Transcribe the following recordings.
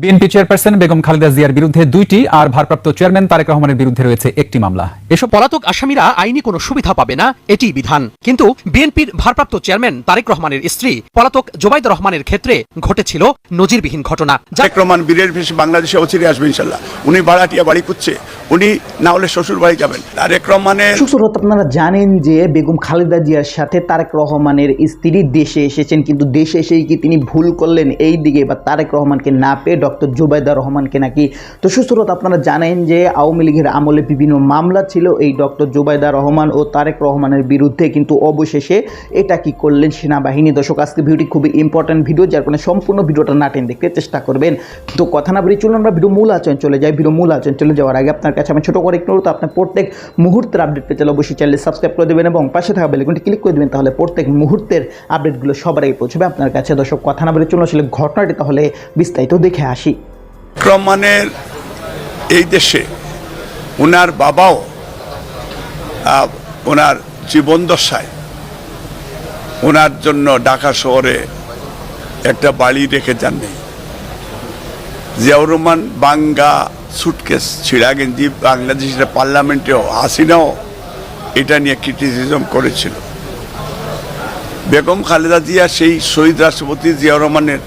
BNP chairperson Begum Khaleda জিয়ার বিরুদ্ধে দুইটি আর ভারপ্রাপ্ত চেয়ারম্যান তারেক রহমানের বিরুদ্ধে রয়েছে একটি মামলা। এসব পলাতক আসামিরা আইনি কোনো সুবিধা পাবে না এটি বিধান। কিন্তু বিএনপির ভারপ্রাপ্ত চেয়ারম্যান তারেক রহমানের স্ত্রী পলাতক জোবাইদা রহমানের ক্ষেত্রে ঘটেছিল নজিরবিহীন ঘটনা। তারেক রহমান বীরের বেশি বাংলাদেশে অচিরে আসবে ইনশাল্লাহ। উনি ভাড়াটিয়া বাড়ি করছে উনি না হলে শ্বশুর বাড়ি যাবেন। তারেক রহমানের সুসরত আপনারা জানেন যে বেগম খালেদা জিয়ার সাথে তারেক রহমানের স্ত্রী দেশে এসেছেন কিন্তু দেশে এসেই কি তিনি ভুল করলেন? এই দিকে বা তারেক রহমানকে না পেয়ে ডক্টর জুবাইদা রহমানকে নাকি তো সুসরত, আপনারা জানেন যে আওয়ামী লীগের আমলে বিভিন্ন মামলা ছিল, এই ডক্টর জুবাইদা রহমান ও তারেক রহমানের বিরুদ্ধে, কিন্তু অবশেষে এটা কি করলেন সেনাবাহিনী? দর্শক আজকে ভিডিওটি খুবই ইম্পর্ট্যান্ট ভিডিও যার কারণে সম্পূর্ণ ভিডিওটা না টেন দেখতে চেষ্টা করবেন। তো কথা না বেরিয়ে চলুন, আমরা ভিডিও মূল আচরণ চলে যাই। ভিডিও মূল আচরণ চলে যাওয়ার আগে আপনার কাছে আমি ছোটো করে একটু অনুরোধ, আপনার প্রত্যেক মুহূর্তের আপডেট পেতে হলে অবশ্যই চ্যানেল সাবস্ক্রাইব করে দেবেন এবং পাশে থাকা বেলকনটি ক্লিক করে দেবেন, তাহলে প্রত্যেক মুহূর্তের আপডেটগুলো সবার আগে পৌঁছবে আপনার কাছে। দর্শক, কথা না বেরিয়ে চলুন, আসলে ঘটনাটি তাহলে বিস্তারিত দেখে আসি। রহমানের এই দেশে ওনার বাবাও ওনার জীবন দশায় ওনার জন্য ঢাকা শহরে একটা বাড়ি রেখে যাননি। জিয়াউর রহমান বাঙ্গা সুটকেস ছিঁড়া গেঞ্জি বাংলাদেশের পার্লামেন্টেও হাসিনাও এটা নিয়ে ক্রিটিসিজম করেছিল। বেগম খালেদা জিয়া, সেই শহীদ রাষ্ট্রপতি জিয়াউর রহমানের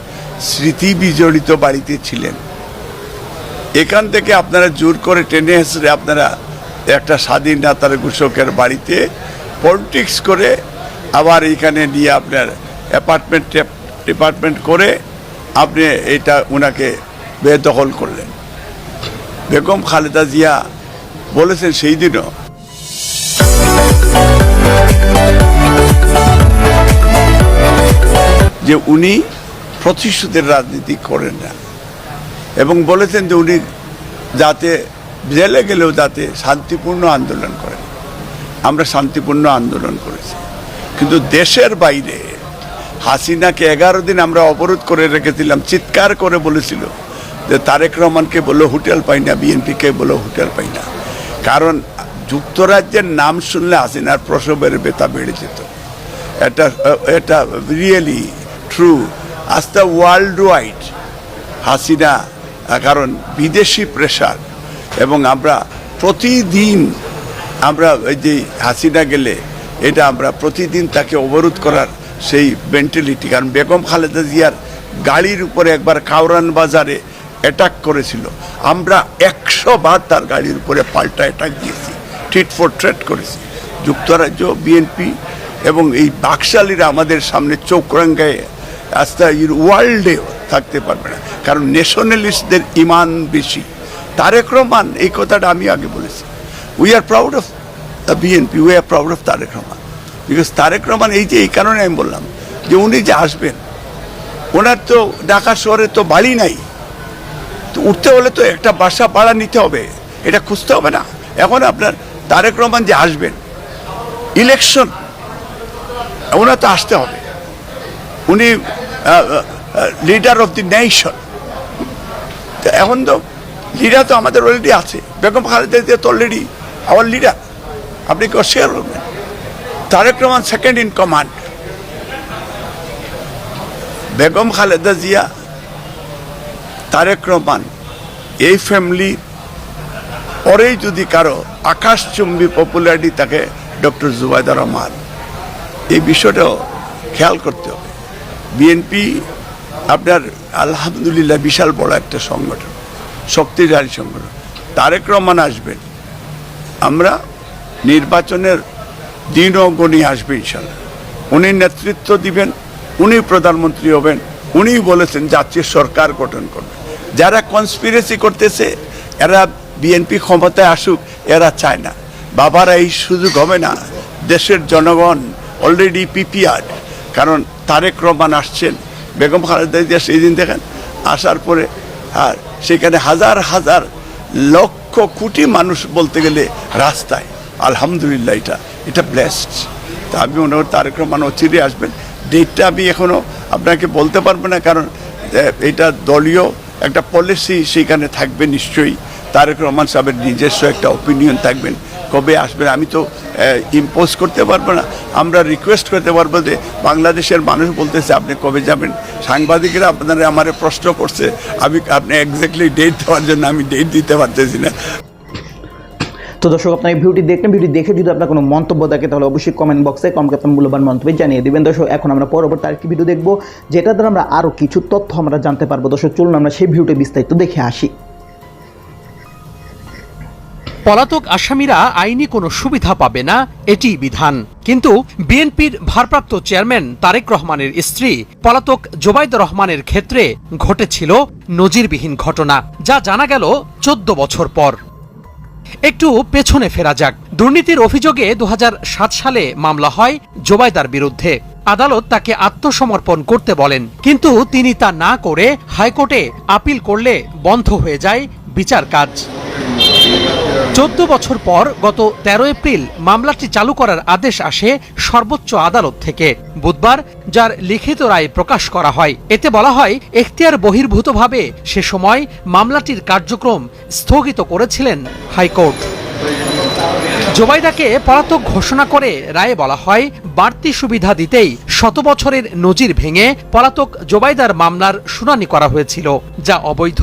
স্মৃতি বিজড়িত বাড়িতে ছিলেন। এখান থেকে আপনারা জোর করে টেনে হেসড়ে আপনারা একটা স্বাধীনতার ঘোষকের বাড়িতে পলিটিক্স করে আবার এখানে নিয়ে আপনার অ্যাপার্টমেন্ট ডিপার্টমেন্ট করে আপনি এটা ওনাকে বেদখল করলেন। বেগম খালেদা জিয়া বলেছেন সেই দিনও যে উনি প্রতিশোধের রাজনীতি করেন না। এবং বলেছেন যে উনি যাতে জেলে গেলেও যাতে শান্তিপূর্ণ আন্দোলন করেন। আমরা শান্তিপূর্ণ আন্দোলন করেছি। কিন্তু দেশের বাইরে হাসিনাকে এগারো দিন আমরা অবরোধ করে রেখেছিলাম, চিৎকার করে বলেছিল যে তারেক রহমানকে বলো হোটেল পাই না, বিএনপিকে বলো হোটেল পাই না। কারণ যুক্তরাজ্যের নাম শুনলে হাসিনার প্রসবের বেতা বেড়ে যেত। এটা এটা রিয়েলি ট্রু আস্তা ওয়ার্ল্ড ওয়াইড হাসিনা কারণ বিদেশি প্রেশার এবং আমরা প্রতিদিন আমরা ওই যে হাসিনা গেলে, এটা আমরা প্রতিদিন তাকে অবরোধ করার সেই মেন্টালিটি কারণ বেগম খালেদা জিয়ার গাড়ির উপরে একবার কাউরান বাজারে অ্যাটাক করেছিল। আমরা একশো বার তার গাড়ির উপরে পাল্টা অ্যাটাক দিয়েছি ট্রিট ফর ট্রেট করেছি। যুক্তরাজ্য বিএনপি এবং এই বাকশালীরা আমাদের সামনে চোখ রাঙ্গায় আস্তে ওয়ার্ল্ডে থাকতে পারবে না। কারণ ন্যাশনালিস্টদের ইমান বেশি। তারেক রহমান, এই কথাটা আমি আগে বলেছি। We are proud of the BNP we are proud of Tarique Rahman. Because Tarique Rahman এই যে, এই কারণে আমি বললাম যে, উনি যে আসবেন, ওনার তো ঢাকা শহরে তো বাড়ি নাই। তো উঠতে হলে তো একটা বাসা ভাড়া নিতে হবে, এটা খুঁজতে হবে না। এখন আপনার তারেক রহমান যে আসবেন ইলেকশন ওনার তো আসতে হবে। উনি লিডার অফ দি নেশন এখন তো লিডার তো আমাদের অলরেডি আছে। বেগম খালেদা জিয়া তো অলরেডি আওয়ার লিডার আপনি কেউ শেয়ার করবেন? Tarique Rahman second in command Begum Khaleda Zia, Tarique Rahman, এই ফ্যামিলি পরেই যদি কারও আকাশচুম্বী পপুলারিটি থাকে ডক্টর জুবাইদা রহমান। এই বিষয়টাও খেয়াল করতে হবে। বিএনপি, আপনার আলহামদুলিল্লাহ বিশাল বড় একটা সংগঠন, শক্তিশালী সংগঠন। তারেক রহমান আসবেন। আমরা নির্বাচনের দিনও গণি আসবে ইনশাল্লাহ। উনি নেতৃত্ব দিবেন, উনি প্রধানমন্ত্রী হবেন উনি বলেছেন জাতীয় সরকার গঠন করবে। যারা কনস্পিরেসি করতেছে, এরা বিএনপি ক্ষমতায় আসুক, এরা চায় না। বাবারা এই সুযোগ হবে না। দেশের জনগণ অলরেডি পিপিআর কারণ তারেক রহমান আসছেন, বেগম খালেদা জিয়া সেই দিন দেখেন, আসার পরে, আর সেখানে হাজার হাজার লক্ষ কোটি মানুষ বলতে গেলে রাস্তায়। আলহামদুলিল্লাহ এটা এটা ব্লেসড তা আমি মনে করি তারেক রহমান অচিরে আসবেন। ডেটটা আমি এখনও আপনাকে বলতে পারব না, কারণ এটা দলীয় একটা পলিসি সেখানে থাকবে নিশ্চয়ই। তারেক রহমান সাহেবের নিজস্ব একটা ওপিনিয়ন থাকবেন। কবে আসবেন আমি তো ইম্পোজ করতে পারব না। আমরা রিকোয়েস্ট করতে পারব যে বাংলাদেশের মানুষ বলতেছে, আপনি কবে যাবেন? সাংবাদিকরা আপনারা আমার প্রশ্ন করছে, আমি, আপনি এক্স্যাক্টলি ডেট দেওয়ার জন্য আমি ডেট দিতে পারতেছি না। তো দর্শক, আপনার এই ভিডিওটি দেখলেন ভিডিও দেখে যদি আপনার কোনো মন্তব্য থাকে, তাহলে অবশ্যই কমেন্ট বক্সে কমকে আপনার মূল্যবান মন্তব্য জানিয়ে দেবেন। দর্শক, এখন আমরা পরবর্তী আরেকটি ভিডিও দেখব যেটা দ্বারা আমরা আরও কিছু তথ্য আমরা জানতে পারব। দর্শক, চলুন আমরা সেই ভিডিওটি বিস্তারিত দেখে আসি। পলাতক আসামিরা আইনি কোনো সুবিধা পাবে না, এটি বিধান। কিন্তু বিএনপির ভারপ্রাপ্ত চেয়ারম্যান তারেক রহমানের স্ত্রী পলাতক জোবাইদ রহমানের ক্ষেত্রে ঘটেছিল নজিরবিহীন ঘটনা, যা জানা গেল চোদ্দ বছর পর। একটু পেছনে ফেরা যাক। দুর্নীতির অভিযোগে দু হাজার সাত সালে মামলা হয় জোবাইদার বিরুদ্ধে। আদালত তাকে আত্মসমর্পণ করতে বলেন, কিন্তু তিনি তা না করে হাইকোর্টে আপিল করলে বন্ধ হয়ে যায় বিচার কাজ। চোদ্দ বছর পর গত তেরো এপ্রিল মামলাটি চালু করার আদেশ আসে সর্বোচ্চ আদালত থেকে। বুধবার যার লিখিত রায় প্রকাশ করা হয়। এতে বলা হয়, এখতিয়ার বহির্ভূতভাবে সে সময় মামলাটির কার্যক্রম স্থগিত করেছিলেন হাইকোর্ট। জোবাইদাকে পলাতক ঘোষণা করে রায়ে বলা হয়, বাড়তি সুবিধা দিতেই শত বছরের নজির ভেঙে পলাতক জোবাইদার মামলার শুনানি করা হয়েছিল, যা অবৈধ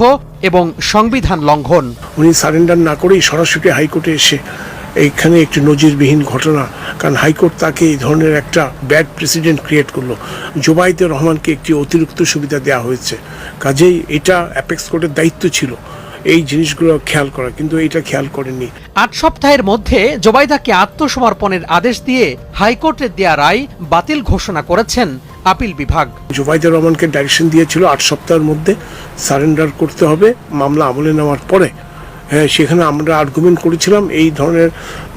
এবং সংবিধান লঙ্ঘন। উনি সারেন্ডার না করেই সরাসরি হাইকোর্টে এসে এইখানে একটি নজিরবিহীন ঘটনা, কারণ হাইকোর্ট তাকে এই ধরনের একটা ব্যাড প্রেসিডেন্ট ক্রিয়েট করল। জোবাইদে রহমানকে একটি অতিরিক্ত সুবিধা দেওয়া হয়েছে, কাজেই এটা অ্যাপেক্স কোর্টের দায়িত্ব ছিল। এই জিনিসগুলো খেয়াল করা কিন্তু এটা খেয়াল করেনি আট সপ্তাহের মধ্যে জোবাইদাকে আত্মসমর্পণের আদেশ দিয়ে হাইকোর্টের দেয়া রায় বাতিল ঘোষণা করেছেন আপিল বিভাগ। জোবাইদা রহমানকে ডাইরেকশন দিয়েছিল আট সপ্তাহের মধ্যে সারেন্ডার করতে হবে মামলা আমলে নেওয়ার পরে সেখানে আমরা আর্গুমেন্ট করেছিলাম, এই ধরনের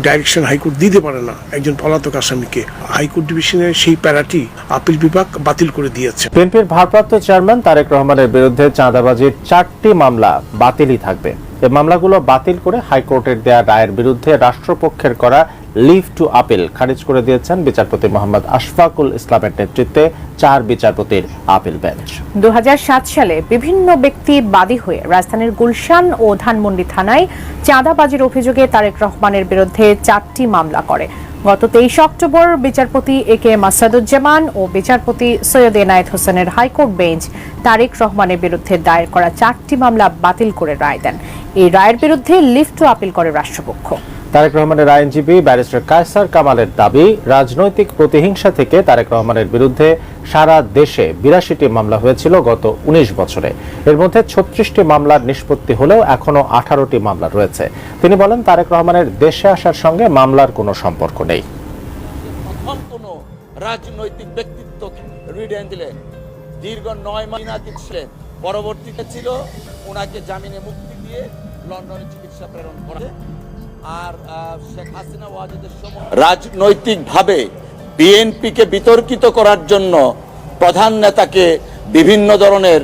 ডাইরেকশন হাইকোর্ট দিতে পারে না একজন পলাতক আসামিকে। হাইকোর্ট ডিভিশনের সেই প্যারাটি আপিল বিভাগ বাতিল করে দিয়েছে। বিএনপির ভারপ্রাপ্ত চেয়ারম্যান তারেক রহমানের বিরুদ্ধে চাঁদাবাজির চারটি মামলা বাতিলই থাকবে। এই মামলাগুলো বাতিল করে হাইকোর্টের দেয়া রায়ের বিরুদ্ধে রাষ্ট্রপক্ষের করা লিভ টু আপিল খারিজ করে দিয়েছেন বিচারপতি মোহাম্মদ আশফাকুল ইসলামের নেতৃত্বে চার বিচারপতির আপিল বেঞ্চ। দু সালে বিভিন্ন ব্যক্তি বাদী হয়ে রাজধানীর গুলশান ও ধানমন্ডি থানায় চাঁদাবাজির অভিযোগে তারেক রহমানের বিরুদ্ধে চারটি মামলা করে। গত তেইশ অক্টোবর বিচারপতি এ কে মাসাদুজ্জামান ও বিচারপতি সৈয়দ এনায়েত হোসেনের হাইকোর্ট বেঞ্চ তারেক রহমানের বিরুদ্ধে দায়ের করা চারটি মামলা বাতিল করে রায় দেন। এই রায়ের বিরুদ্ধে লিফট আপিল করে রাষ্ট্রপক্ষ। তারেক রহমানের আইনজীবী ব্যারিস্টার কায়সার কামালের দাবি, রাজনৈতিক প্রতিহিংসা থেকে তারেক রহমানের বিরুদ্ধে সারা দেশে বিরাশিটি মামলা হয়েছিল গত উনিশ বছরে। এর মধ্যে ছত্রিশটি মামলার নিষ্পত্তি হলেও এখনও আঠারোটি মামলা রয়েছে। তিনি বলেন, তারেক রহমানের দেশে আসার সঙ্গে মামলার কোনো সম্পর্ক নেই। রাজনৈতিক ব্যক্তিত্ব রিডেন দিলেন দীর্ঘ নয় মাইনাতি ছিলেন। পরবর্তীতে ছিল ওনাকে জামিনে মুক্তি দিয়ে লন্ডনে চিকিৎসা প্রেরণ করে। আর শেখ হাসিনা ওয়াজেদের রাজনৈতিকভাবে বিএনপিকে বিতর্কিত করার জন্য প্রধান নেতাকে বিভিন্ন ধরনের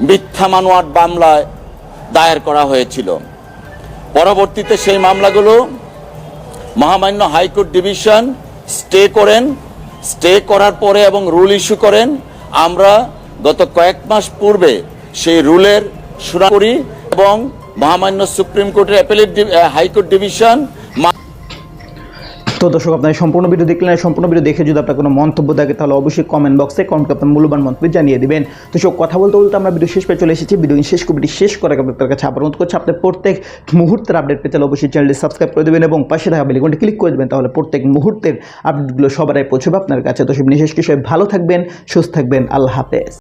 মিথ্যা মানোয়াট মামলায় দায়ের করা হয়েছিল। পরবর্তীতে সেই মামলাগুলো মহামান্য হাইকোর্ট ডিভিশন স্টে করেন। স্টে করার পরে এবং রুল ইস্যু করেন। আমরা গত কয়েক মাস পূর্বে সেই রুলের শুনানি করি এবং মহামান্য সুপ্রিম কোর্টের অ্যাপেলেট হাইকোর্ট ডিভিশন তো দর্শক, আপনার সম্পূর্ণ ভিডিও দেখলেন সম্পূর্ণ ভিডিও দেখে যদি আপনার কোনো মন্তব্য থাকে, তাহলে অবশ্যই কমেন্ট বক্সে কমেন্ট আপনার মূল্যবান মন্তব্য জানিয়ে দিবেন। তো সব কথা বলতে বলতে আমরা ভিডিও শেষ পেয়ে চলে এসেছি। ভিডিও শেষ কবিটি শেষ করার আপনার কাছে আবার অনুরোধ করছি, আপনি প্রত্যেক মুহূর্তের আপডেট পেতে অবশ্যই চ্যানেলটি সাবস্ক্রাইব করে দেবেন এবং পাশে থাকা বেলিকনটি ক্লিক করে দেবেন, তাহলে প্রত্যেক মুহূর্তের আপডেটগুলো সবার পৌঁছবে আপনার কাছে। তো সব বিশেষ কিছু ভালো থাকবেন, সুস্থ থাকবেন, আল্লাহ হাফেজ।